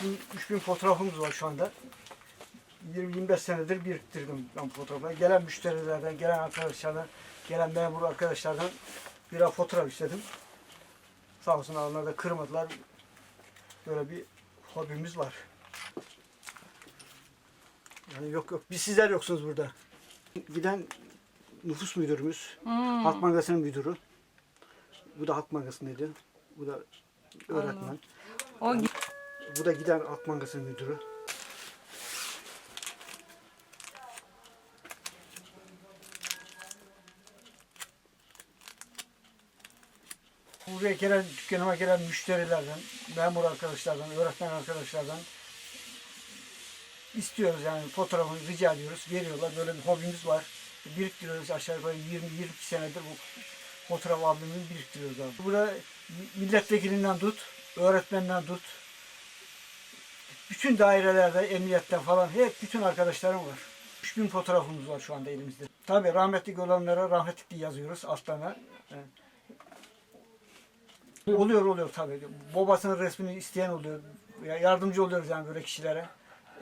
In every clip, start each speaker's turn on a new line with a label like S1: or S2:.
S1: 3000, 3000 fotoğrafımız var şu anda. 20-25 senedir biriktirdim ben fotoğrafları. Gelen müşterilerden, gelen arkadaşlardan, gelen memur arkadaşlardan birer fotoğraf istedim. Sağ olsunlar onlar da kırmadılar. Böyle bir hobimiz var. Yani yok yok. Biz sizler yoksunuz burada. Giden nüfus müdürümüz, Halk Bankası'nın müdürü. Bu da Halk Bankası'ndaydı. Bu da öğretmen.
S2: O
S1: Bu da giden Bankası'nın müdürü. Buraya gelen, dükkanıma gelen müşterilerden, memur arkadaşlardan, öğretmen arkadaşlardan istiyoruz yani fotoğrafını rica ediyoruz. Veriyorlar. Böyle bir hobimiz var. Biriktiriyoruz aşağı yukarı 20-22 senedir bu fotoğraf albümünü biriktiriyoruz abi. Burada milletvekilinden tut, öğretmenden tut, bütün dairelerde, emniyetten falan hep bütün arkadaşlarım var. 3000 fotoğrafımız var şu anda elimizde. Tabii rahmetli olanlara rahmetli yazıyoruz altlarına. Evet. Oluyor oluyor tabii. Babasının resmini isteyen oluyor. Ya Yardımcı oluyoruz yani böyle kişilere.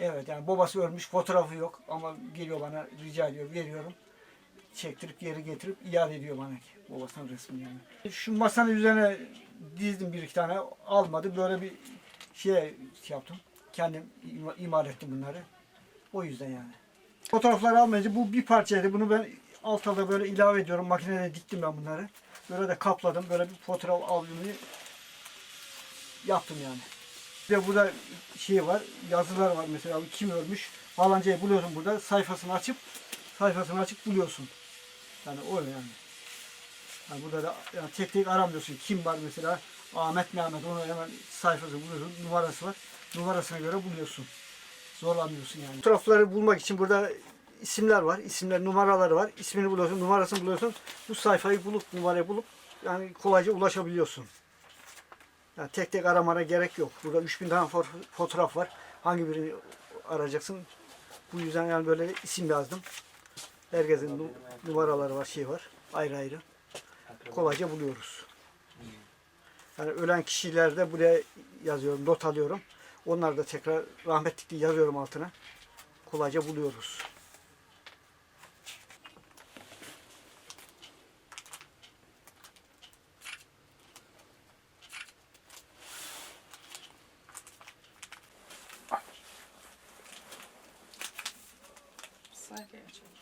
S1: Evet yani babası ölmüş fotoğrafı yok ama geliyor bana rica ediyor veriyorum. Çektirip geri getirip iade ediyor bana ki babasının resmini yani. Şu masanın üzerine dizdim bir iki tane almadı böyle bir şey yaptım. Kendim ima- imal ettim bunları. O yüzden yani. Fotoğrafları almayınca bu bir parçaydı. Bunu ben alt alta böyle ilave ediyorum. Makinede diktim ben bunları. Böyle de kapladım. Böyle bir fotoğraf albümü yaptım yani. Bir de burada şey var, yazılar var mesela kim ölmüş falancayı buluyorsun burada sayfasını açıp sayfasını açıp buluyorsun. Yani o yani. yani burada da yani tek tek aramıyorsun. Kim var mesela Ahmet Mehmet onu hemen sayfası buluyorsun. Numarası var. Numarasına göre buluyorsun. Zorlanmıyorsun yani. Fotoğrafları bulmak için burada isimler var. İsimler, numaraları var. İsmini buluyorsun, numarasını buluyorsun. Bu sayfayı bulup, numarayı bulup yani kolayca ulaşabiliyorsun. Yani tek tek aramana gerek yok. Burada 3000 tane fo- fotoğraf var. Hangi birini arayacaksın? Bu yüzden yani böyle isim yazdım. Herkesin nu- numaraları var, şey var. Ayrı ayrı. Kolayca buluyoruz. Yani ölen kişiler de buraya yazıyorum, not alıyorum. Onlar da tekrar rahmetlikli yazıyorum altına. Kolayca buluyoruz.
S2: sayfaya açalım.